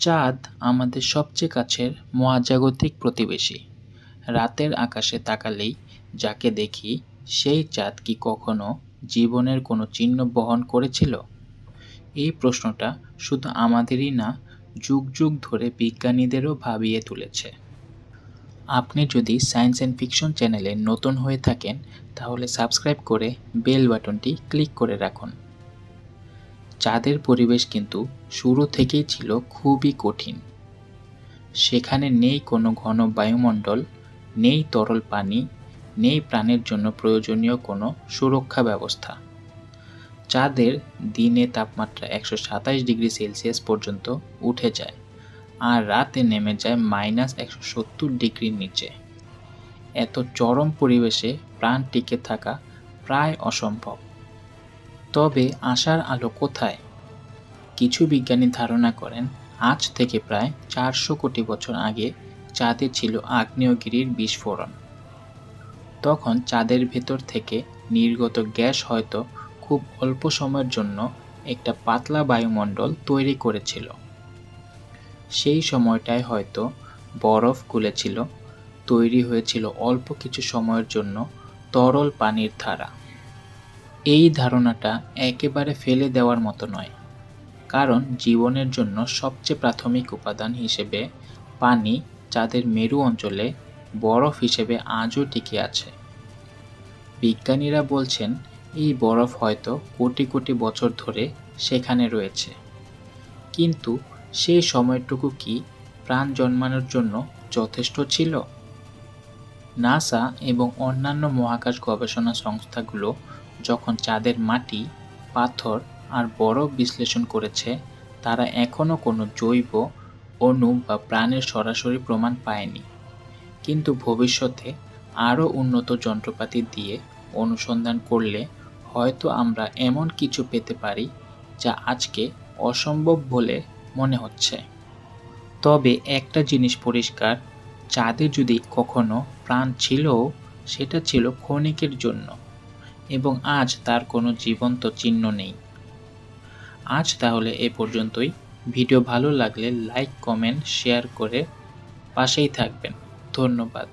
চাঁদ আমাদের সবচেয়ে কাছের মহাজাগতিক প্রতিবেশী। রাতের আকাশে তাকালেই যাকে দেখি, সেই চাঁদ কি কখনো জীবনের কোনো চিহ্ন বহন করেছিল? এই প্রশ্নটা শুধু আমাদেরই না, যুগ যুগ ধরে বিজ্ঞানীদেরও ভাবিয়ে তুলেছে। আপনি যদি সায়েন্স অ্যান্ড ফিকশন চ্যানেলে নতুন হয়ে থাকেন, তাহলে সাবস্ক্রাইব করে বেল বাটনটি ক্লিক করে রাখুন। চাঁদের পরিবেশ কিন্তু শুরু থেকেই ছিল খুবই কঠিন। সেখানে নেই কোনো ঘন বায়ুমণ্ডল, নেই তরল পানি, নেই প্রাণের জন্য প্রয়োজনীয় কোনো সুরক্ষা ব্যবস্থা। চাঁদের দিনে তাপমাত্রা একশো সাতাশ ডিগ্রি সেলসিয়াস পর্যন্ত উঠে যায় আর রাতে নেমে যায় মাইনাস একশো সত্তর ডিগ্রির নিচে। এত চরম পরিবেশে প্রাণ টিকে থাকা প্রায় অসম্ভব। তবে আশার আলো কোথায়? কিছু বিজ্ঞানী ধারণা করেন, আজ থেকে প্রায় চারশো কোটি বছর আগে চাঁদে ছিল আগ্নেয়গিরির বিস্ফোরণ। তখন চাঁদের ভেতর থেকে নির্গত গ্যাস হয়তো খুব অল্প সময়ের জন্য একটা পাতলা বায়ুমণ্ডল তৈরি করেছিল। সেই সময়টায় হয়তো বরফ গুলেছিল, তৈরি হয়েছিল অল্প কিছু সময়ের জন্য তরল পানির ধারা। এই ধারণাটা একেবারে ফেলে দেওয়ার মতো নয়। কারণ জীবনের জন্য সবচেয়ে প্রাথমিক উপাদান হিসেবে পানি চাঁদের মেরু অঞ্চলে বরফ হিসেবে আজও টিকে আছে। বিজ্ঞানীরা বলছেন, এই বরফ হয়তো কোটি কোটি বছর ধরে সেখানে রয়েছে। কিন্তু সেই সময়টুকু কি প্রাণ জন্মানোর জন্য যথেষ্ট ছিল? নাসা এবং অন্যান্য মহাকাশ গবেষণা সংস্থাগুলো যখন চাঁদের মাটি, পাথর আর বরফ বিশ্লেষণ করেছে, তারা এখনও কোনো জৈব, অণু বা প্রাণের সরাসরি প্রমাণ পায়নি। কিন্তু ভবিষ্যতে আরও উন্নত যন্ত্রপাতি দিয়ে অনুসন্ধান করলে হয়তো আমরা এমন কিছু পেতে পারি যা আজকে অসম্ভব বলে মনে হচ্ছে। তবে একটা জিনিস পরিষ্কার, চাঁদে যদি কখনো প্রাণ ছিল সেটা ছিল ক্ষণিকের জন্য। এবং আজ তার কোনো জীবন্ত চিহ্ন নেই। আজ তাহলে এ পর্যন্তই। ভিডিও ভালো লাগলে লাইক, কমেন্ট, শেয়ার করে পাশেই থাকবেন। ধন্যবাদ।